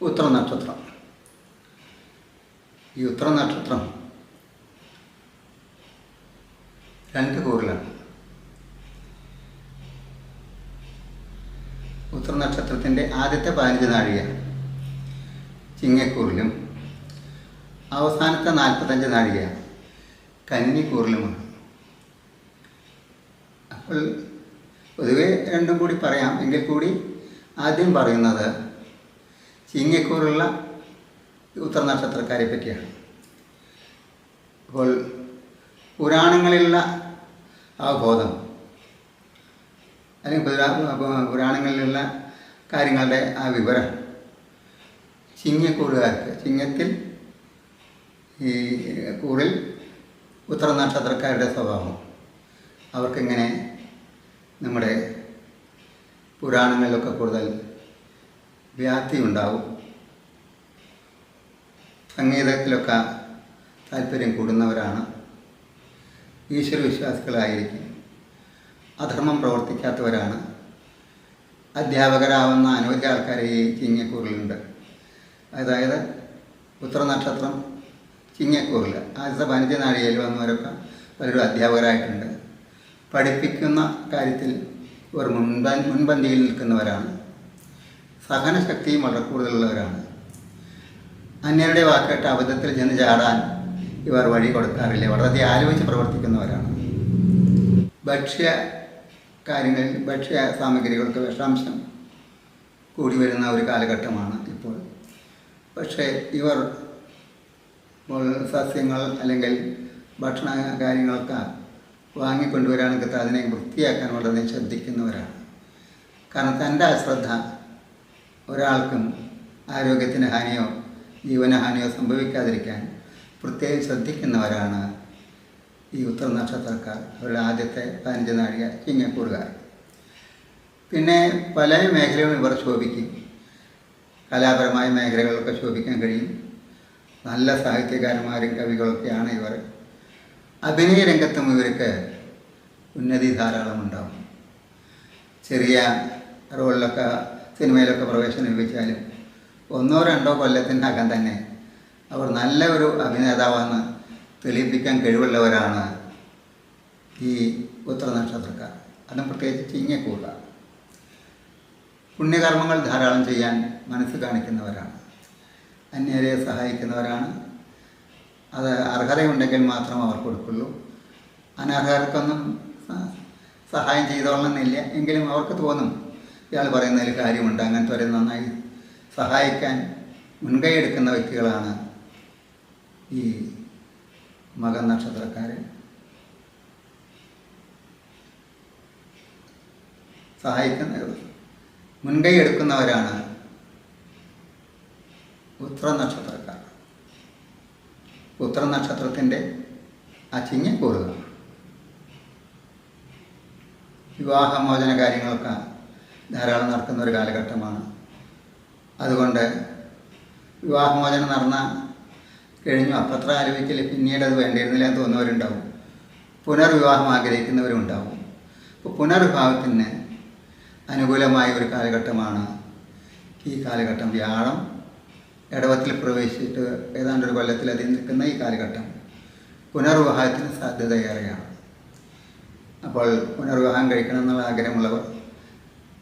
ഉത്തര നക്ഷത്രം ഈ ഉത്തര നക്ഷത്രം രണ്ട് കൂറിലാണ്. ഉത്തര നക്ഷത്രത്തിന്റെ ആദ്യത്തെ പതിനഞ്ച് നാഴിക ചിങ്ങക്കൂറിലും അവസാനത്തെ നാൽപ്പത്തഞ്ച് നാഴിക കന്നിക്കൂറിലുമാണ്. അപ്പോൾ പൊതുവെ രണ്ടും കൂടി പറയാം. എങ്കിൽ കൂടി ആദ്യം പറയുന്നത് ചിങ്ങക്കൂറുള്ള ഉത്തര നക്ഷത്രക്കാരെ പറ്റിയാണ് അപ്പോൾ പുരാണങ്ങളിലുള്ള ആ ബോധം അല്ലെങ്കിൽ പുരാണങ്ങളിലുള്ള കാര്യങ്ങളുടെ ആ വിവരം ചിങ്ങക്കൂറുകാർക്ക് ചിങ്ങത്തിൽ ഈ കൂറിൽ ഉത്തര നക്ഷത്രക്കാരുടെ സ്വഭാവം അവർക്കിങ്ങനെ നമ്മുടെ പുരാണങ്ങളിലൊക്കെ കൂടുതൽ വ്യാപ്തി ഉണ്ടാവും സംഗീതത്തിലൊക്കെ താല്പര്യം കൂടുന്നവരാണ് ഈശ്വര വിശ്വാസികളായിരിക്കും. അധർമ്മം പ്രവർത്തിക്കാത്തവരാണ്. അധ്യാപകരാവുന്ന അനവധി ആൾക്കാർ ഈ ചിങ്ങക്കൂറിലുണ്ട്. അതായത് ഉത്തരനക്ഷത്രം ചിങ്ങക്കൂറിൽ ആദ്യത്തെ പതിനഞ്ച് നാഴികയിൽ വന്നവരൊക്കെ പലരും അധ്യാപകരായിട്ടുണ്ട്. പഠിപ്പിക്കുന്ന കാര്യത്തിൽ ഇവർ മുൻപ മുൻപന്തിയിൽ നിൽക്കുന്നവരാണ്. സഹനശക്തിയും വളരെ കൂടുതലുള്ളവരാണ്. അന്യരുടെ വാക്കേട്ട് അബദ്ധത്തിൽ ചെന്ന് ചാടാൻ ഇവർ വഴി കൊടുക്കാറില്ല. വളരെ ആലോചിച്ച് പ്രവർത്തിക്കുന്നവരാണ്. ഭക്ഷ്യ കാര്യങ്ങളിൽ ഭക്ഷ്യ സാമഗ്രികൾക്ക് വിഷാംശം കൂടി വരുന്ന ഒരു കാലഘട്ടമാണ് ഇപ്പോൾ. പക്ഷേ ഇവർ സസ്യങ്ങൾ അല്ലെങ്കിൽ ഭക്ഷണ കാര്യങ്ങളൊക്കെ വാങ്ങിക്കൊണ്ടുവരാണെങ്കിൽ അതിനെ വൃത്തിയാക്കാൻ വളരെ ശ്രദ്ധിക്കുന്നവരാണ് കാരണം തന്റെ അശ്രദ്ധ ഒരാൾക്കും ആരോഗ്യത്തിന് ഹാനിയോ ജീവനഹാനിയോ സംഭവിക്കാതിരിക്കാൻ പ്രത്യേകം ശ്രദ്ധിക്കുന്നവരാണ് ഈ ഉത്തര നക്ഷത്രക്കാർ. അവരുടെ ആദ്യത്തെ പതിനഞ്ച് നാഴിക ചിങ്ങക്കൂറുകാർ പിന്നെ പല മേഖലകളും ഇവർ ശോഭിക്കും. കലാപരമായ മേഖലകളൊക്കെ ശോഭിക്കാൻ കഴിയും. നല്ല സാഹിത്യകാരന്മാരും കവികളൊക്കെയാണ് ഇവർ. അഭിനയ രംഗത്തും ഇവർക്ക് ഉന്നതി ധാരാളം ഉണ്ടാവും ചെറിയ റോളിലൊക്കെ സിനിമയിലൊക്കെ പ്രവേശനം ലഭിച്ചാലും ഒന്നോ രണ്ടോ കൊല്ലത്തിനകം തന്നെ അവർ നല്ല ഒരു അഭിനേതാവെന്ന് തെളിയിപ്പിക്കാൻ കഴിവുള്ളവരാണ് ഈ ഉത്തര നക്ഷത്രക്കാർ അതും പ്രത്യേകിച്ച് ചിങ്ങക്കൂട. പുണ്യകർമ്മങ്ങൾ ധാരാളം ചെയ്യാൻ മനസ്സ് കാണിക്കുന്നവരാണ്. അന്യരെ സഹായിക്കുന്നവരാണ്. അത് അർഹതയുണ്ടെങ്കിൽ മാത്രം അവർ കൊടുക്കുള്ളൂ. അനർഹർക്കൊന്നും സഹായം ചെയ്തോളണമെന്നില്ല. എങ്കിലും അവർക്ക് തോന്നും ഇയാൾ പറയുന്നതിൽ കാര്യമുണ്ട്. അങ്ങനത്തെ വരെ നന്നായി സഹായിക്കാൻ മുൻകൈ എടുക്കുന്ന വ്യക്തികളാണ് ഈ മകൻ നക്ഷത്രക്കാർ സഹായിക്കുന്ന മുൻകൈ എടുക്കുന്നവരാണ് ഉത്ര നക്ഷത്രക്കാർ. ഉത്ര നക്ഷത്രത്തിന്റെ ആ ചിങ്ങക്കൂറുകൾ വിവാഹമോചന കാര്യങ്ങളൊക്കെ ധാരാളം നടക്കുന്ന ഒരു കാലഘട്ടമാണ്. അതുകൊണ്ട് വിവാഹമോചനം നടന്ന കഴിഞ്ഞു. അപ്പത്ര ആലോചിക്കില്ല പിന്നീട് അത് വേണ്ടിയിരുന്നില്ല എന്ന് തോന്നുന്നവരുണ്ടാവും. പുനർവിവാഹം ആഗ്രഹിക്കുന്നവരും ഉണ്ടാവും അപ്പോൾ പുനർവിവാഹത്തിന് അനുകൂലമായ ഒരു കാലഘട്ടമാണ് ഈ കാലഘട്ടം. വ്യാഴം ഇടവത്തിൽ പ്രവേശിച്ചിട്ട് ഏതാണ്ട് ഒരു കൊല്ലത്തിലധികം നിൽക്കുന്ന ഈ കാലഘട്ടം പുനർവിവാഹത്തിന് സാധ്യതയേറെയാണ്. അപ്പോൾ പുനർവിവാഹം കഴിക്കണം എന്നുള്ള ആഗ്രഹമുള്ളവർ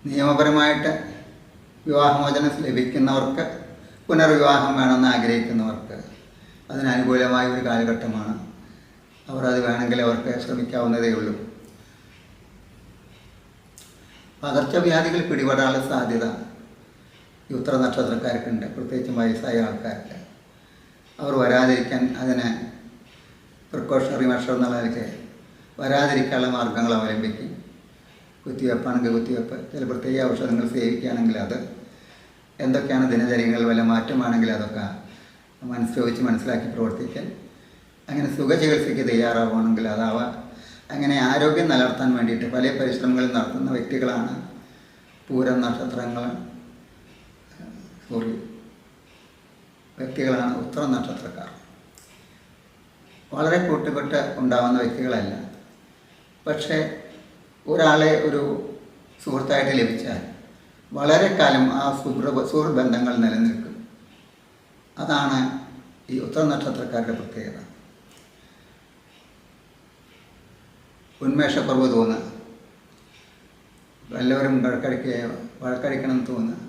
നിയമപരമായിട്ട് വിവാഹമോചനം ലഭിക്കുന്നവർക്ക് പുനർവിവാഹം വേണമെന്ന് ആഗ്രഹിക്കുന്നവർക്ക് അതിനനുകൂലമായ ഒരു കാലഘട്ടമാണ്. അവർ അത് വേണമെങ്കിൽ അവർക്ക് ശ്രമിക്കാവുന്നതേ ഉള്ളൂ. പകർച്ചവ്യാധികൾ പിടിപെടാനുള്ള സാധ്യത ഈ ഉത്തര നക്ഷത്രക്കാർക്കുണ്ട് പ്രത്യേകിച്ചും വയസ്സായ ആൾക്കാർക്ക്. അവർ വരാതിരിക്കാൻ അതിന് പ്രിക്കോഷണറി മെഷർ എന്നുള്ള നിലയ്ക്ക് വരാതിരിക്കാനുള്ള മാർഗങ്ങൾ അവലംബിക്കും. കുത്തിവെപ്പാണെങ്കിൽ കുത്തിവെപ്പ് ചില പ്രത്യേക ഔഷധങ്ങൾ സേവിക്കുകയാണെങ്കിൽ അത്. എന്തൊക്കെയാണ് ദിനചര്യങ്ങൾ വല്ല മാറ്റമാണെങ്കിൽ അതൊക്കെ മനസ്സിലോചിച്ച് മനസ്സിലാക്കി പ്രവർത്തിക്കൽ. അങ്ങനെ സുഖചികിത്സയ്ക്ക് തയ്യാറാവുകയാണെങ്കിൽ അതാവാം അങ്ങനെ ആരോഗ്യം നിലനിർത്താൻ വേണ്ടിയിട്ട് പല പരിശ്രമങ്ങളും നടത്തുന്ന വ്യക്തികളാണ്. പൂരം നക്ഷത്രങ്ങൾ സോറി വ്യക്തികളാണ് ഉത്തര നക്ഷത്രക്കാർ. വളരെ കൂട്ടുകെട്ട് ഉണ്ടാവുന്ന വ്യക്തികളല്ല. പക്ഷേ ഒരാളെ ഒരു സുഹൃത്തായിട്ട് ലഭിച്ചാൽ വളരെ കാലം ആ സുഹൃ സുഹൃത്ത് ബന്ധങ്ങൾ നിലനിൽക്കും. അതാണ് ഈ ഉത്തര നക്ഷത്രക്കാരുടെ പ്രത്യേകത. ഉന്മേഷക്കുറവ് തോന്നുക. വല്ലവരും വഴക്കടിക്കുക വഴക്കടിക്കണം എന്ന് തോന്നുക.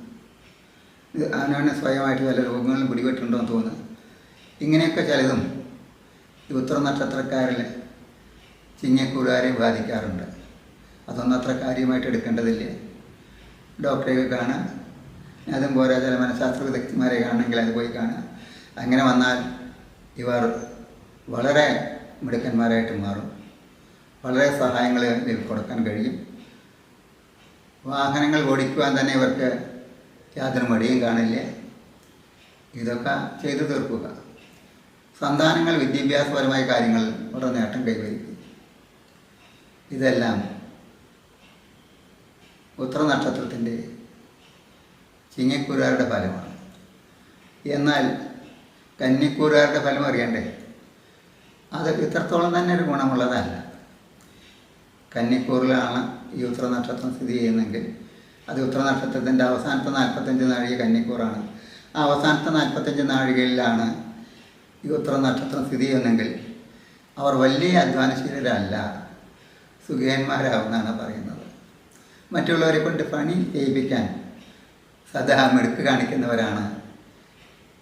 അവനവനെ സ്വയമായിട്ട് വല്ല രോഗങ്ങളും പിടിപെട്ടുണ്ടോ എന്ന് തോന്നുക. ഇങ്ങനെയൊക്കെ ചിലതും ഈ ഉത്തര നക്ഷത്രക്കാരിൽ ചിങ്ങക്കൂടുകാരെ ബാധിക്കാറുണ്ട്. അതൊന്നും അത്ര കാര്യമായിട്ട് എടുക്കേണ്ടതില്ലേ. ഡോക്ടറെയൊക്കെ കാണാം. അതും പോരാ ചില മനഃശാസ്ത്ര വിദഗ്ധന്മാരെ കാണണമെങ്കിൽ അത് പോയി കാണാം. അങ്ങനെ വന്നാൽ ഇവർ വളരെ മിടുക്കന്മാരായിട്ട് മാറും. വളരെ സഹായങ്ങൾ കൊടുക്കാൻ കഴിയും. വാഹനങ്ങൾ ഓടിക്കുവാൻ തന്നെ ഇവർക്ക് യാതൊരു മടിയും കാണില്ല. ഇതൊക്കെ ചെയ്തു തീർക്കുക. സന്താനങ്ങൾ വിദ്യാഭ്യാസപരമായ കാര്യങ്ങൾ വളരെ നേട്ടം കൈവരിക്കും. ഇതെല്ലാം ഉത്തര നക്ഷത്രത്തിന്റെ ചിങ്ങക്കൂറുകാരുടെ ഫലമാണ്. എന്നാൽ കന്നിക്കൂരാരുടെ ഫലം അറിയണ്ടേ? അത് ഇത്രത്തോളം തന്നെ ഒരു ഗുണമുള്ളതല്ല. കന്നിക്കൂറിലാണ് ഈ ഉത്തര നക്ഷത്രം സ്ഥിതി ചെയ്യുന്നതെങ്കിൽ അത് ഉത്തര നക്ഷത്രത്തിന്റെ അവസാനത്തെ നാൽപ്പത്തഞ്ച് നാഴിക കന്നിക്കൂറാണ്. ആ അവസാനത്തെ നാൽപ്പത്തഞ്ച് നാഴികയിലാണ് ഈ ഉത്തര നക്ഷത്രം സ്ഥിതി ചെയ്യുന്നെങ്കിൽ അവർ വലിയ അധ്വാനശീലരല്ല സുഖേന്മാരാകുമെന്നാണ് പറയുന്നത്. മറ്റുള്ളവരെ കൊണ്ട് പണി ചെയ്യിപ്പിക്കാൻ സദാ മെടുക്ക് കാണിക്കുന്നവരാണ്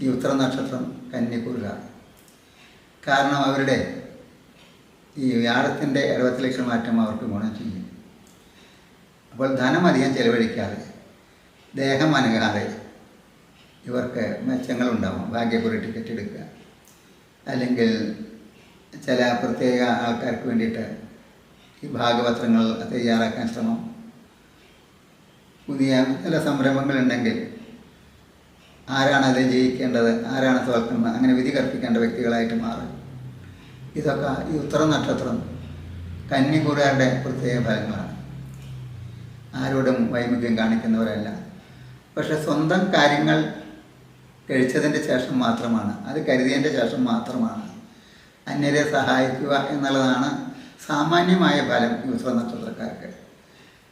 ഈ ഉത്തര നക്ഷത്രം കന്നിക്കൂറുകാർ കാരണം അവരുടെ ഈ വ്യാഴത്തിന്റെ എഴുപത്തി ലക്ഷം മാറ്റം അവർക്ക് ഗുണം ചെയ്യും. അപ്പോൾ ധനം അധികം ചെലവഴിക്കാതെ ദേഹം അനങ്ങാതെ ഇവർക്ക് മെച്ചങ്ങളുണ്ടാവും. ഭാഗ്യക്കുറി ടിക്കറ്റ് എടുക്കുക. അല്ലെങ്കിൽ ചില പ്രത്യേക ആൾക്കാർക്ക് വേണ്ടിയിട്ട് ഈ ഭാഗപത്രങ്ങൾ തയ്യാറാക്കാൻ ശ്രമം പുതിയ ചില സംരംഭങ്ങളുണ്ടെങ്കിൽ ആരാണ് അതിൽ ജയിക്കേണ്ടത്? ആരാണ് തോൽക്കുന്നത് അങ്ങനെ വിധി കൽപ്പിക്കേണ്ട വ്യക്തികളായിട്ട് മാറും ഇതൊക്കെ ഈ ഉത്തര നക്ഷത്രം കന്നിക്കൂറുകാരുടെ പ്രത്യേക ഫലങ്ങളാണ്. ആരോടും വൈമുഖ്യം കാണിക്കുന്നവരല്ല. പക്ഷെ സ്വന്തം കാര്യങ്ങൾ കഴിച്ചതിന്റെ ശേഷം മാത്രമാണ്. അത് കരുതിയതിന്റെ ശേഷം മാത്രമാണ്. അന്യരെ സഹായിക്കുക എന്നുള്ളതാണ് സാമാന്യമായ ഫലം ഈ ഉത്തര നക്ഷത്രക്കാർക്ക്.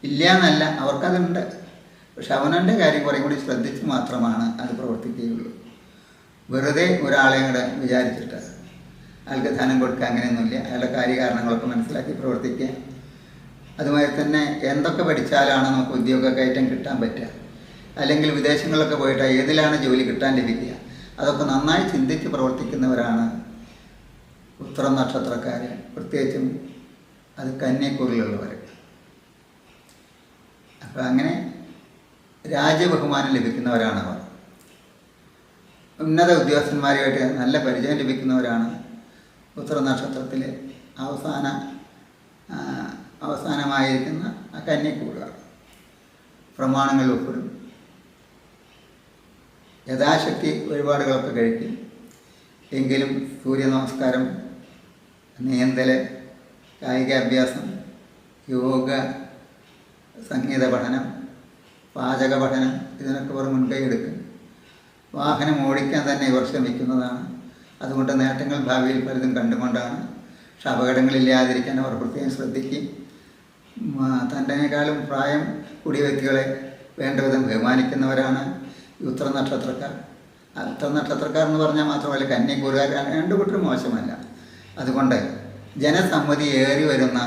ഇല്ല എന്നല്ല അവർക്കതുണ്ട്. പക്ഷെ അവനവന്റെ കാര്യം കുറേ കൂടി ശ്രദ്ധിച്ച് മാത്രമാണ് അത് പ്രവർത്തിക്കുകയുള്ളൂ. വെറുതെ ഒരാളെ കൂടെ വിചാരിച്ചിട്ട് അയാൾക്ക് ധനം കൊടുക്കുക അങ്ങനെയൊന്നുമില്ല. അയാളുടെ കാര്യകാരണങ്ങളൊക്കെ മനസ്സിലാക്കി പ്രവർത്തിക്കുക. അതുമാതിരി തന്നെ എന്തൊക്കെ പഠിച്ചാലാണ് നമുക്ക് ഉദ്യോഗ കയറ്റം കിട്ടാൻ പറ്റുക? അല്ലെങ്കിൽ വിദേശങ്ങളിലൊക്കെ പോയിട്ട് ഏതിലാണ് ജോലി കിട്ടാൻ ലഭിക്കുക? അതൊക്കെ നന്നായി ചിന്തിച്ച് പ്രവർത്തിക്കുന്നവരാണ് ഉത്തര നക്ഷത്രക്കാർ പ്രത്യേകിച്ചും അത് കന്യാക്കൂറിലുള്ളവർ അപ്പോൾ അങ്ങനെ രാജ്യബഹുമാനം ലഭിക്കുന്നവരാണ് അവർ ഉന്നത ഉദ്യോഗസ്ഥന്മാരുമായിട്ട് നല്ല പരിചയം ലഭിക്കുന്നവരാണ് ഉത്തര നക്ഷത്രത്തിലെ അവസാന അവസാനമായിരിക്കുന്ന ആ കന്യക്കൂറുകാർ പ്രമാണങ്ങൾ ഉൾപ്പെടും. യഥാശക്തി വഴിപാടുകളൊക്കെ കഴിക്കും. എങ്കിലും സൂര്യ നമസ്കാരം നീന്തൽ കായികാഭ്യാസം യോഗ സംഗീത പഠനം പാചക പഠനം ഇതിനൊക്കെ ഇവർ മുൻകൈ എടുക്കും വാഹനം ഓടിക്കാൻ തന്നെ ഇവർ ശ്രമിക്കുന്നതാണ്. അതുകൊണ്ട് നേട്ടങ്ങൾ ഭാവിയിൽ പലതും കണ്ടുകൊണ്ടാണ്. പക്ഷെ അപകടങ്ങളില്ലാതിരിക്കാൻ അവർ പ്രത്യേകം ശ്രദ്ധിക്കും. തന്റെക്കാളും പ്രായം കൂടിയ വ്യക്തികളെ വേണ്ട വിധം ബഹുമാനിക്കുന്നവരാണ് ഉത്തര നക്ഷത്രക്കാർ. ഉത്തര നക്ഷത്രക്കാർ എന്ന് പറഞ്ഞാൽ മാത്രമല്ല കന്യക്കൂറുകാർ രണ്ടു കൂട്ടരും മോശമല്ല. അതുകൊണ്ട് ജനസമ്മതി ഏറി വരുന്ന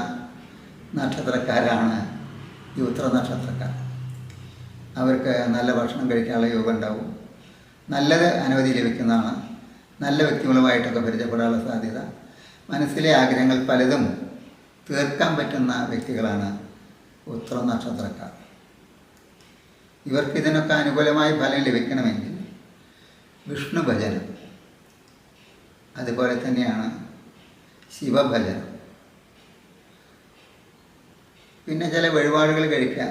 നക്ഷത്രക്കാരാണ് ഈ ഉത്തര നക്ഷത്രക്കാർ. അവർക്ക് നല്ല ഭക്ഷണം കഴിക്കാനുള്ള യോഗം ഉണ്ടാവും നല്ലത് അനവധി ലഭിക്കുന്നതാണ്. നല്ല വ്യക്തികളുമായിട്ടൊക്കെ പരിചയപ്പെടാനുള്ള സാധ്യത. മനസ്സിലെ ആഗ്രഹങ്ങൾ പലതും തീർക്കാൻ പറ്റുന്ന വ്യക്തികളാണ് ഉത്തര നക്ഷത്രക്കാർ. ഇവർക്ക് ഇതിനൊക്കെ അനുകൂലമായ ഫലം ലഭിക്കണമെങ്കിൽ വിഷ്ണു ഭജനം. അതുപോലെ തന്നെയാണ് ശിവഭജനം. പിന്നെ ചില വഴിപാടുകൾ കഴിക്കുക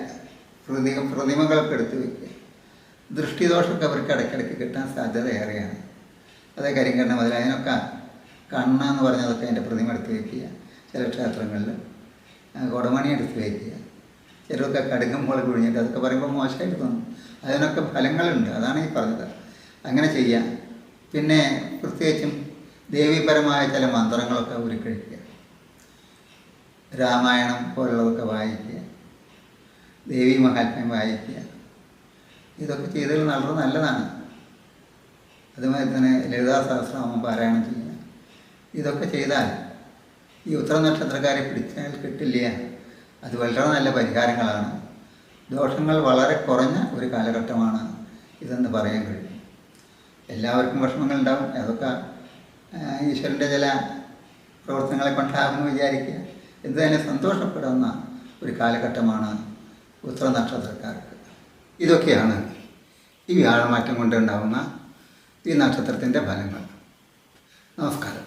പ്രതി പ്രതിമകളൊക്കെ എടുത്ത് വയ്ക്കുക ദൃഷ്ടിദോഷമൊക്കെ അവർക്ക് ഇടയ്ക്കിടയ്ക്ക് കിട്ടാൻ സാധ്യത ഏറെയാണ് അതേ കരിങ്കണ്ണ മുതൽ അതിനൊക്കെ കണ്ണ എന്ന് പറഞ്ഞതൊക്കെ അതിന്റെ പ്രതിമ എടുത്ത് വയ്ക്കുക ചില ക്ഷേത്രങ്ങളിൽ. കുടമണി എടുത്ത് വയ്ക്കുക ചിലരൊക്കെ കടുങ്ങുമ്പോൾ കുഴിഞ്ഞിട്ട് അതൊക്കെ പറയുമ്പോൾ മോശമായിട്ട് തോന്നും. അതിനൊക്കെ ഫലങ്ങളുണ്ട്. അതാണ് ഈ പറഞ്ഞത്. അങ്ങനെ ചെയ്യാം പിന്നെ പ്രത്യേകിച്ചും ദേവീപരമായ ചില മന്ത്രങ്ങളൊക്കെ ഉരുക്കഴിക്കുക രാമായണം പോലുള്ളതൊക്കെ വായിക്കുക. ദേവി മഹാത്മ്യം വായിക്കുക ഇതൊക്കെ ചെയ്തതിൽ വളരെ നല്ലതാണ്. അതുമാതിരി തന്നെ ലളിതാ സഹസ്രനാമം പാരായണം ചെയ്യുക. ഇതൊക്കെ ചെയ്താൽ ഈ ഉത്തര നക്ഷത്രക്കാരെ പിടിച്ചാൽ കിട്ടില്ല. അത് വളരെ നല്ല പരിഹാരങ്ങളാണ്. ദോഷങ്ങൾ വളരെ കുറഞ്ഞ ഒരു കാലഘട്ടമാണ് ഇതെന്ന് പറയാൻ കഴിയും. എല്ലാവർക്കും വിഷമങ്ങൾ ഉണ്ടാവും. അതൊക്കെ ഈശ്വരന്റെ ചില പ്രവർത്തനങ്ങളെ കൊണ്ടാകുമെന്ന് വിചാരിക്കുക. എന്ത് തന്നെ സന്തോഷപ്പെടുന്ന ഒരു കാലഘട്ടമാണ് ഉത്തര നക്ഷത്രക്കാർക്ക്. ഇതൊക്കെയാണ് ഈ വ്യാഴമാറ്റം കൊണ്ടുണ്ടാവുന്ന ഈ നക്ഷത്രത്തിന്റെ ഫലങ്ങൾ. നമസ്കാരം.